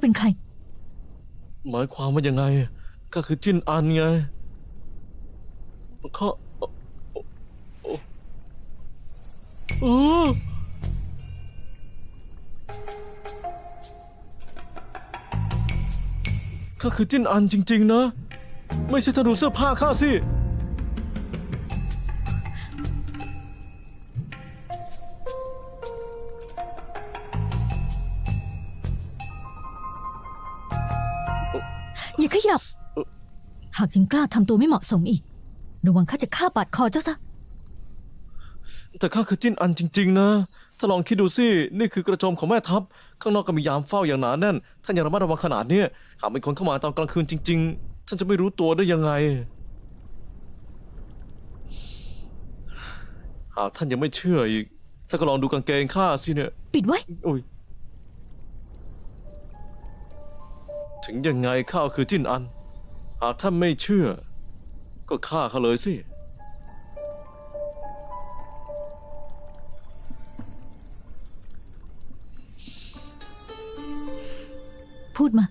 เจ้าเป็นใคร หมายความว่ายังไงก็คือจิ้นอันไงเขาโอ้โอ้โอ้ข้าคือจิ้นอันจริง ๆ นะ ไม่ใช่ถ้าดูเสื้อผ้าข้าสิ หากยังกล้าทำตัวไม่เหมาะสมอีก ระวังข้าจะฆ่าปาดคอเจ้าซะ แต่ข้าคือจิ้นอันจริง ๆ นะ ถ้าลองคิดดูสิ นี่คือกระโจมของแม่ทัพ ข้างนอกก็มียามเฝ้าอย่างหนาแน่น ท่านยังระมัดระวังขนาดเนี้ยหากเป็นคนเข้ามาตอนกลางคืนจริง ๆ ท่านจะไม่รู้ตัวได้ยังไง หากท่านยังไม่เชื่ออีก ท่านก็ลองดูกางเกงข้าสิเนี่ย ปิดไว้ โอ้ย ถึงยังไงข้าคือจิ้นอัน หากท่านไม่เชื่อ ก็ฆ่าเขาเลยสิ พูดมา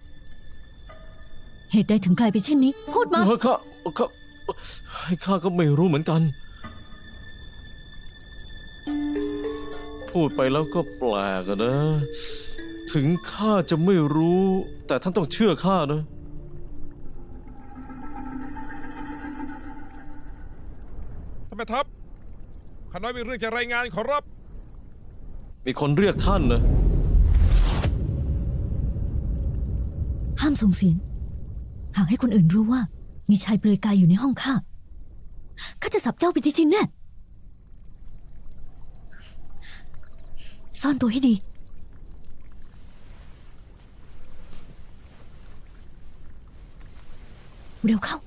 เหตุใดถึงกลายเป็นเช่นนี้ พูดมาเออข้าข้าให้ข้าก็ไม่รู้เหมือนกัน พูดไปแล้วก็แปลกอะนะ ถึงข้าจะไม่รู้ แต่ท่านต้องเชื่อข้านะาน้อยมีเรื่องจะรายงานขอรับ มีคนเรียกท่านนะห้ามส่งเสียง หากให้คนอื่นรู้ว่า มีชายเปลือยกายอยู่ในห้องข้า ข้าจะสับเจ้าไปจริงๆแน่ ซ่อนตัวให้ดี เร็วเข้า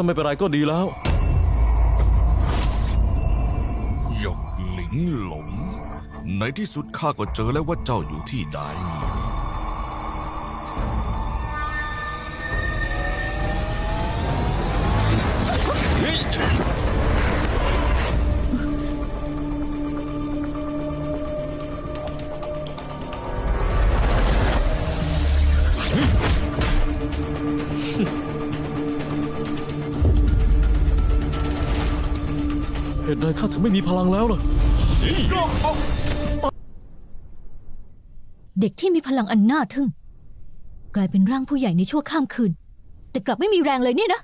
ถ้าไม่เป็นไรก็ดีแล้ว หยกหลิงหลง ในที่สุดข้าก็เจอแล้วว่าเจ้าอยู่ที่ใด งไม่มีพลังแล้วล่ะเด็กที่มีพลังอันน่าทึ่ง กลายเป็นร่างผู้ใหญ่ในชั่วข้ามคืน แต่กลับไม่มีแรงเลยเนี่ยนะ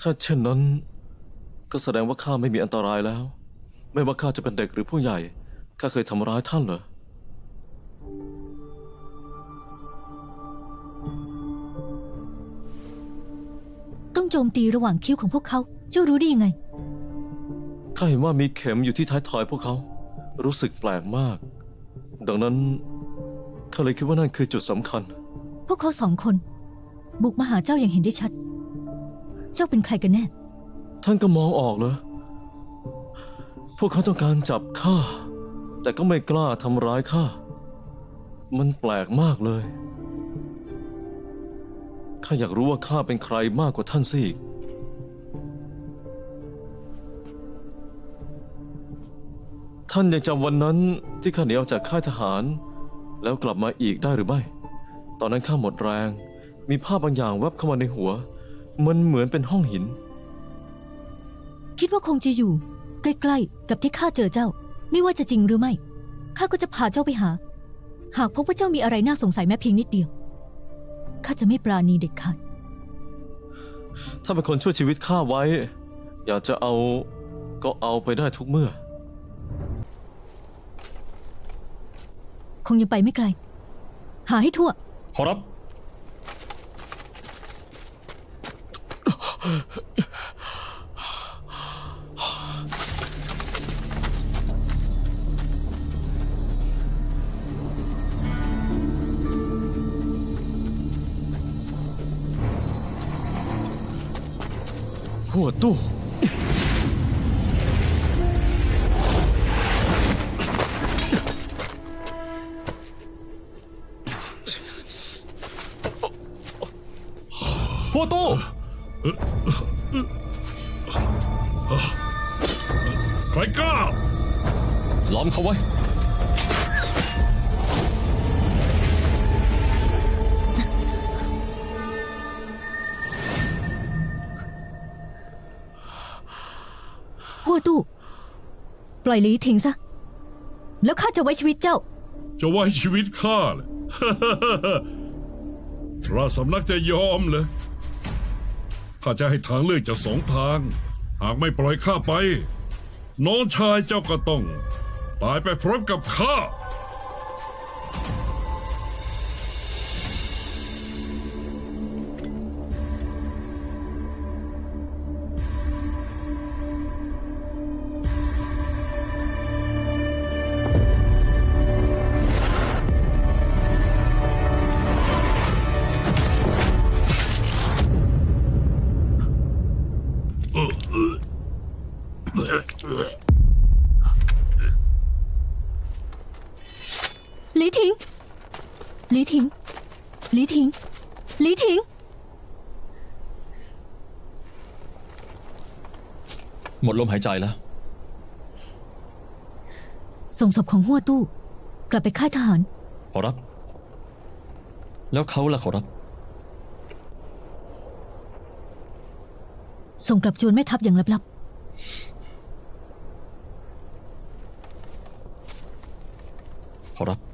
ถ้าเช่นนั้น ก็แสดงว่าข้าไม่มีอันตรายแล้ว ไม่ว่าข้าจะเป็นเด็กหรือผู้ใหญ่ข้าเคยทำร้ายท่านเหรอต้องโจมตีระหว่างคิ้วของพวกเขา เจ้ารู้ได้ยังไง ข้าเห็นว่ามีเข็มอยู่ที่ท้ายทอยพวกเขา รู้สึกแปลกมาก ดังนั้นข้าเลยคิดว่านั่นคือจุดสำคัญ พวกเขาสองคน บุกมาหาเจ้าอย่างเห็นได้ชัด เจ้าเป็นใครกันแน่ ท่านก็มองออกเหรอพวกเขาต้องการจับข้า แต่ก็ไม่กล้าทำร้ายข้า มันแปลกมากเลย ข้าอยากรู้ว่าข้าเป็นใครมากกว่าท่านสิอีก ท่านยังจำวันนั้นที่ข้าหนีออกจากค่ายทหาร แล้วกลับมาอีกได้หรือไม่ ตอนนั้นข้าหมดแรง มีภาพบางอย่างแวบเข้ามาในหัว มันเหมือนเป็นห้องหิน คิดว่าคงจะอยู่ ใกล้ๆ กับที่ข้าเจอเจ้า ไม่ว่าจะจริงหรือไม่ข้าก็จะพาเจ้าไปหา หากพบว่าเจ้ามีอะไรน่าสงสัยแม้เพียงนิดเดียวข้าจะไม่ปราณีเด็ดขาดถ้าเป็นคนช่วยชีวิตข้าไว้ อยากจะเอาก็เอาไปได้ทุกเมื่อ คงยังไปไม่ไกล หาให้ทั่ว ขอรับ หัวตู้ ใครกล้า ล้อมเขาไว้ หัวตู้ ปล่อยหลีทิ้งซะ แล้วข้าจะไว้ชีวิตเจ้า จะไว้ชีวิตข้าเลยราชสำนักจะยอมเลยข้าจะให้ทางเลือกจากสองทาง หากไม่ปล่อยข้าไป น้องชายเจ้าก็ต้อง ตายไปพร้อมกับข้า ลีทิ้งหลีทิ้งหลีทิ้ง หมดลมหายใจแล้ว ส่งศพของหัวตู้ กลับไปค่ายทหาร ขอรับ แล้วเขาล่ะขอรับ ส่งกลับจวนแม่ทัพอย่างลับขอรับ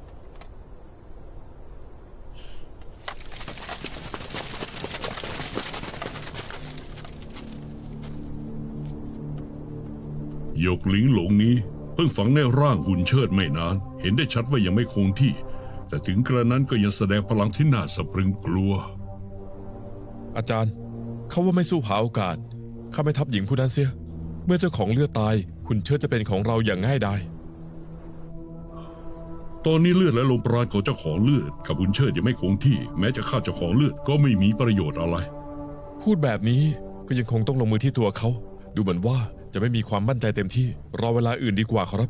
ยกหลิงหลงนี้ เพิ่งฝังในร่างหุ่นเชิดไม่นาน เห็นได้ชัดว่ายังไม่คงที่ แต่ถึงกระนั้นก็ยังแสดงพลังที่น่าสะพรึงกลัว อาจารย์เขาว่าไม่สู้หาโอกาสข้าไม่ทับหญิงผู้นั้นเสีย เมื่อเจ้าของเลือดตายหุ่นเชิดจะเป็นของเราอย่างง่ายดายตอนนี้เลือดและลมปราณของเจ้าของเลือดกับบุญเชิดยังไม่คงที่ แม้จะฆ่าเจ้าของเลือดก็ไม่มีประโยชน์อะไร พูดแบบนี้ก็ยังคงต้องลงมือที่ตัวเขา ดูเหมือนว่า จะไม่มีความมั่นใจเต็มที่ รอเวลาอื่นดีกว่าครับ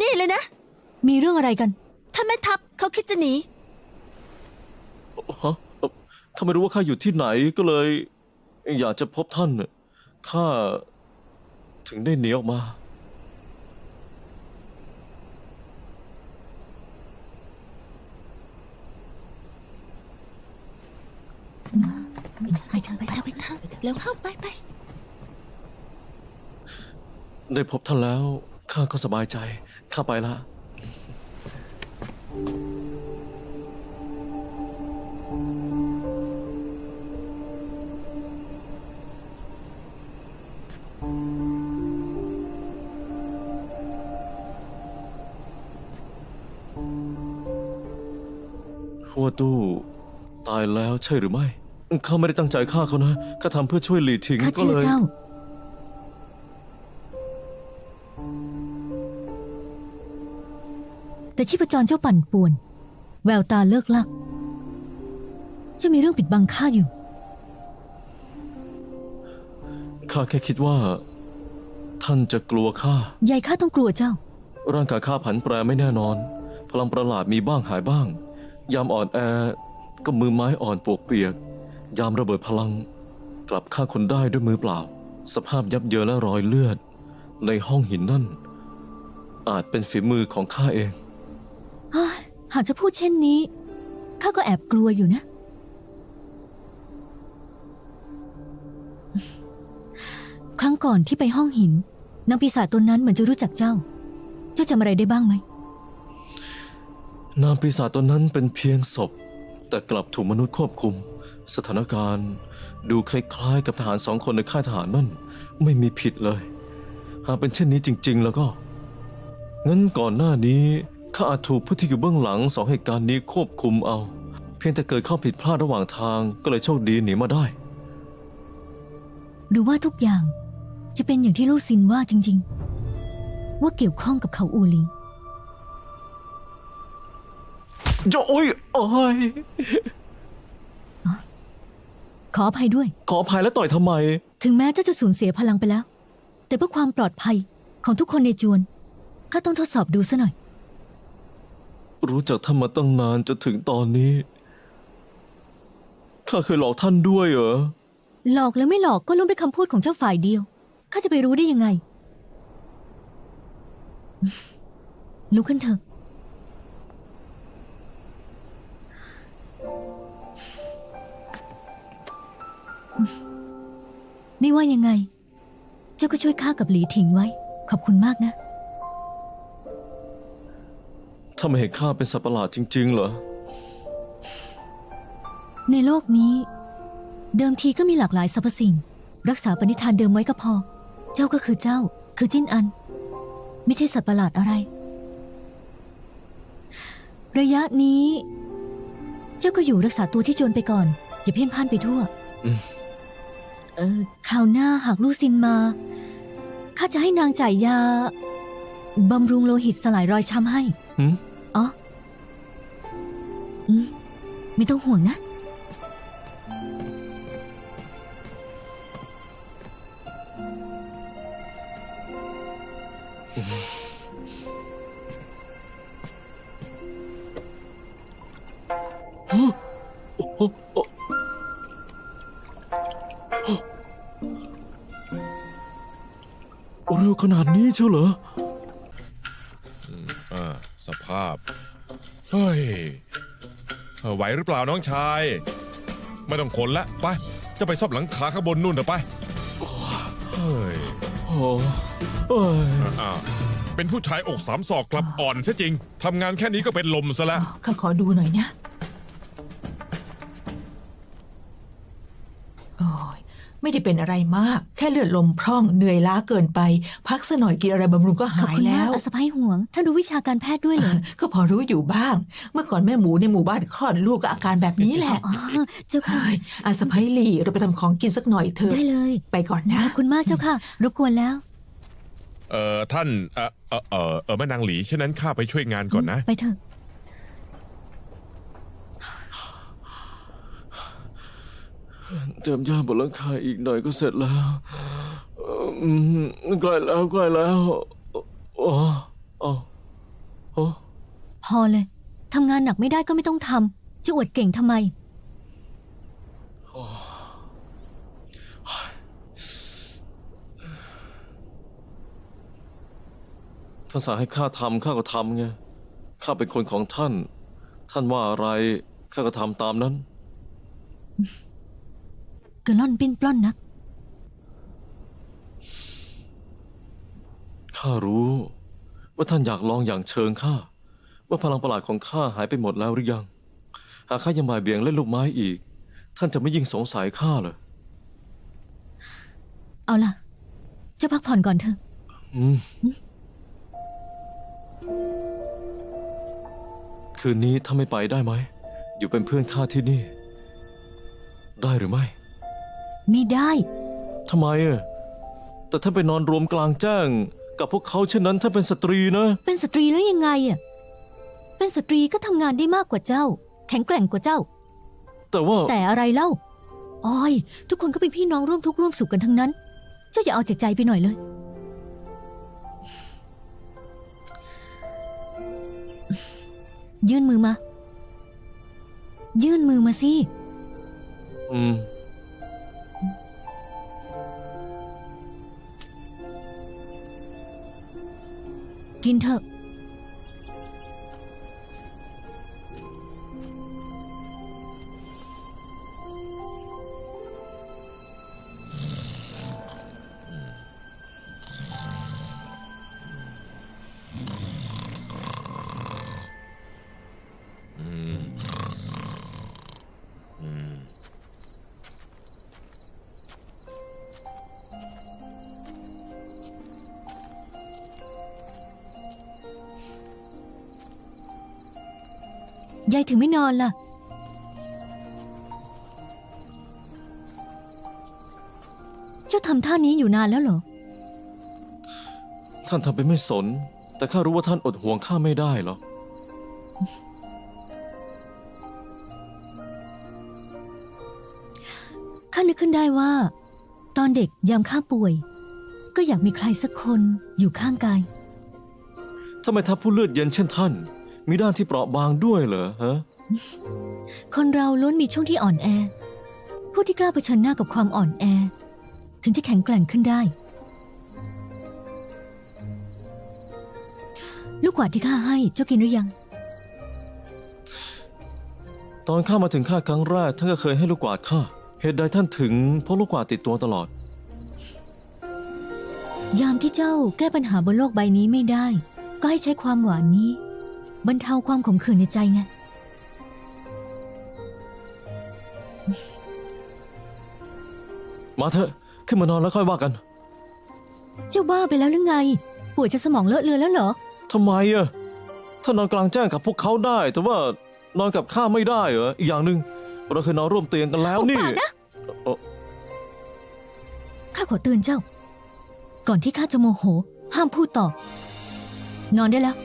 นี่เลยนะๆมีเรื่องอะไรกัน ถ้าแม่ทัพเขาคิดจะหนี ฮะเอ่อข้าไม่รู้ว่าข้าอยู่ที่ไหนก็เลย อยากจะพบท่านน่ะข้าถึงได้หนีออกมา ไปเถอะไปเถอะไปเถอะเร็วเข้าไปไป ได้พบท่านแล้ว ข้าก็สบายใจ ข้าไปละ หัวตู้ตายแล้วใช่หรือไม่ ข้าไม่ได้ตั้งใจฆ่าเขานะ ข้าทำเพื่อช่วยหลีถิงข้าก็เชื่อเลยเจ้า แต่ชีพจรเจ้าปั่นป่วน แววตาเลิกลัก จะมีเรื่องปิดบังข้าอยู่ ข้าแค่คิดว่า ท่านจะกลัวข้า ยายข้าต้องกลัวเจ้า ร่างกายข้าผันแปรไม่แน่นอน พลังประหลาดมีบ้างหายบ้าง ยามอ่อนแอก็มือไม้อ่อนปวกเปียก ยามระเบิดพลัง กลับฆ่าคนได้ด้วยมือเปล่า สภาพยับเยินและรอยเลือด ในห้องหินนั่น อาจเป็นฝีมือของข้าเอง หากจะพูดเช่นนี้ ข้าก็แอบกลัวอยู่นะ ครั้งก่อนที่ไปห้องหิน นางปีศาจตัวนั้นเหมือนจะรู้จักเจ้า เจ้าจำอะไรได้บ้างไหม นามปีศาจตนนั้นเป็นเพียงศพ แต่กลับถูกมนุษย์ควบคุม สถานการณ์ ดูคล้ายๆกับทหารสองคนในค่ายทหารนั่น ไม่มีผิดเลย หากเป็นเช่นนี้จริง ๆ แล้วก็ งั้นก่อนหน้านี้ ข้าอาจถูกผู้ที่อยู่เบื้องหลังสองเหตุการณ์นี้ควบคุมเอา เพียงแต่เกิดข้อผิดพลาดระหว่างทางก็เลยโชคดีหนีมาได้ หรือว่าทุกอย่างจะเป็นอย่างที่ลู่ซินว่าจริง ๆ ว่าเกี่ยวข้องกับเขาอูหลิงโอ้ยโอ้ยขออภัยด้วย ขออภัยแล้วต่อยทำไม ถึงแม้เจ้าจะสูญเสียพลังไปแล้ว แต่เพื่อความปลอดภัยของทุกคนในจวนข้าต้องทดสอบดูซะหน่อย รู้จักท่านมาตั้งนานจนถึงตอนนี้ ข้าเคยหลอกท่านด้วยเหรอ หลอกหรือไม่หลอกก็ล้วนเป็นคำพูดของเจ้าฝ่ายเดียว ข้าจะไปรู้ได้ยังไง ลุกขึ้นเถอะ ไม่ว่ายังไง เจ้าก็ช่วยข้ากับหลีถิงไว้ ขอบคุณมากนะ ถ้าไม่เห็นข้าเป็นสัตว์ประหลาดจริง ๆ เหรอ ในโลกนี้ เดิมทีก็มีหลากหลายสรรพสิ่ง รักษาปณิธานเดิมไว้ก็พอ เจ้าก็คือเจ้า คือจิ้นอัน ไม่ใช่สัตว์ประหลาดอะไร ระยะนี้ เจ้าก็อยู่รักษาตัวที่จวนไปก่อน อย่าเพ่นพ่านไปทั่วอืม เออคราวหน้าหากลูกซินมาข้าจะให้นางจ่ายยาบำรุงโลหิตสลายรอยช้ำให้ หืม อ๋ออืมไม่ต้องห่วงนะ เร็วขนาดนี้เชียวเหรอ ไหวหรือเปล่าน้องชาย ไม่ต้องขนละไป จะไปซ่อมหลังคาข้างบนนู่นเถอะไปเฮ้ยโอ้เอ้ยอ้าวเป็นผู้ชายอกสามศอกกลับอ่อนซะจริงทำงานแค่นี้ก็เป็นลมซะแล้วข้าขอดูหน่อยนะ โอ้ย ไม่ได้เป็นอะไรมาก แค่เลือดลมพร่องเหนื่อยล้าเกินไป พักสักหน่อยกินอะไรบำรุงก็ขอบหายคุณแล้มากว อาสะพ้ายห่วง ท่านรู้วิชาการแพทย์ด้วยเหรอก็พอรู้อยู่บ้าง เมื่อก่อนแม่หมูในหมู่บ้านคลอดลูกก็อาการแบบนี้แหละอ๋อเจ้าค่ะ เฮ้ยอาสะพ้ยหลีเราไปทำของกินสักหน่อยเถอะได้เลยไปก่อนนะ ขอบคุณมากเจ้าค่ะ รบกวนแล้ว เอ่อท่านเอ่อเอ่อเอ่อเออแม่นางหลีฉะนั้นข้าไปช่วยงานก่อนนะ ไปเถอะ เติมยาบนหลังคาอีกหน่อยก็เสร็จแล้วอืมใกล้แล้วใกล้แล้วโอ้โอ้โอ้พอเลยทำงานหนักไม่ได้ก็ไม่ต้องทำจะอวดเก่งทำไม ท่านสั่งให้ข้าทำข้าก็ทำไงข้าเป็นคนของท่าน ท่านว่าอะไรข้าก็ทำตามนั้น เกล่อนปิ้นปล้อนนัก ข้ารู้ ว่าท่านอยากลองอย่างเชิงข้า ว่าพลังประหลาดของข้าหายไปหมดแล้วหรือยัง หากข้ายังบ่ายเบี่ยงเล่นลูกไม้อีก ท่านจะไม่ยิ่งสงสัยข้าเหรอเอาล่ะ เจ้าพักผ่อนก่อนเถอะ อืมคืนนี้ถ้าไม่ไปได้ไหม อยู่เป็นเพื่อนข้าที่นี่ ได้หรือไม่ ไม่ได้ ทำไมอะแต่ท่านไปนอนรวมกลางแจ้ง กับพวกเขาเช่นนั้นท่านเป็นสตรีนะ เป็นสตรีแล้วยังไงอะเป็นสตรีก็ทำงานได้มากกว่าเจ้า แข็งแกร่งกว่าเจ้า แต่ว่าแต่อะไรเล่าอ้อย ทุกคนก็เป็นพี่น้องร่วมทุกข์ร่วมสุขกันทั้งนั้น เจ้าอย่าเอาแต่ใจไปหน่อยเลย ยื่นมือมา ยื่นมือมาสิ อืม กินเถอะ ยายถึงไม่นอนล่ะ เจ้าทำท่านี้อยู่นานแล้วเหรอ ท่านทำเป็นไม่สน แต่ข้ารู้ว่าท่านอดห่วงข้าไม่ได้หรอก ข้านึกขึ้นได้ว่า ตอนเด็กยามข้าป่วย ก็อยากมีใครสักคนอยู่ข้างกาย ทำไมทัพผู้เลือดเย็นเช่นท่าน มีด้านที่เปราะบางด้วยเหรอฮะ คนเราล้วนมีช่วงที่อ่อนแอ ผู้ที่กล้าเผชิญหน้ากับความอ่อนแอ ถึงจะแข็งแกร่งขึ้นได้ ลูกกวาดที่ข้าให้เจ้ากินหรือยัง ตอนข้ามาถึงข้าครั้งแรกท่านก็เคยให้ลูกกวาดข้าเหตุใดท่านถึงพกลูกกวาดติดตัวตลอด ยามที่เจ้าแก้ปัญหาบนโลกใบนี้ไม่ได้ ก็ให้ใช้ความหวานนี้ บรรเทาความขมขื่นในใจไง มาเถอะ ขึ้นมานอนแล้วค่อยว่ากัน เจ้าบ้าไปแล้วหรือไง ป่วยจะสมองเลอะเลือนแล้วเหรอ ทำไมอะถ้านอนกลางแจ้งกับพวกเขาได้ แต่ว่านอนกับข้าไม่ได้เหรอ อีกอย่างหนึ่งเราเคยนอนร่วมเตียงกันแล้วนี่หุบปากนะ เอ่อข้าขอเตือนเจ้า ก่อนที่ข้าจะโมโห ห้ามพูดต่อ นอนได้แล้ว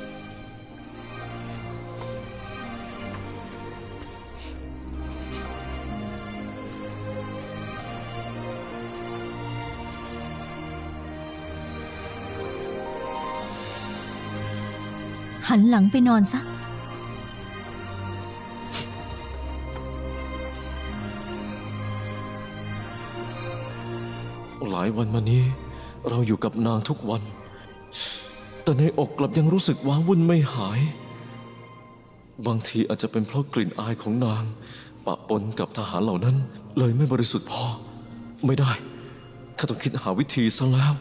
หันหลังไปนอนซะ หลายวันมานี้ เราอยู่กับนางทุกวัน แต่ในอกกลับยังรู้สึกว้าวุ่นไม่หาย บางทีอาจจะเป็นเพราะกลิ่นอายของนาง ปะปนกับทหารเหล่านั้น เลยไม่บริสุทธิ์พอ ไม่ได้ข้าต้องคิดหาวิธีซะแล้ว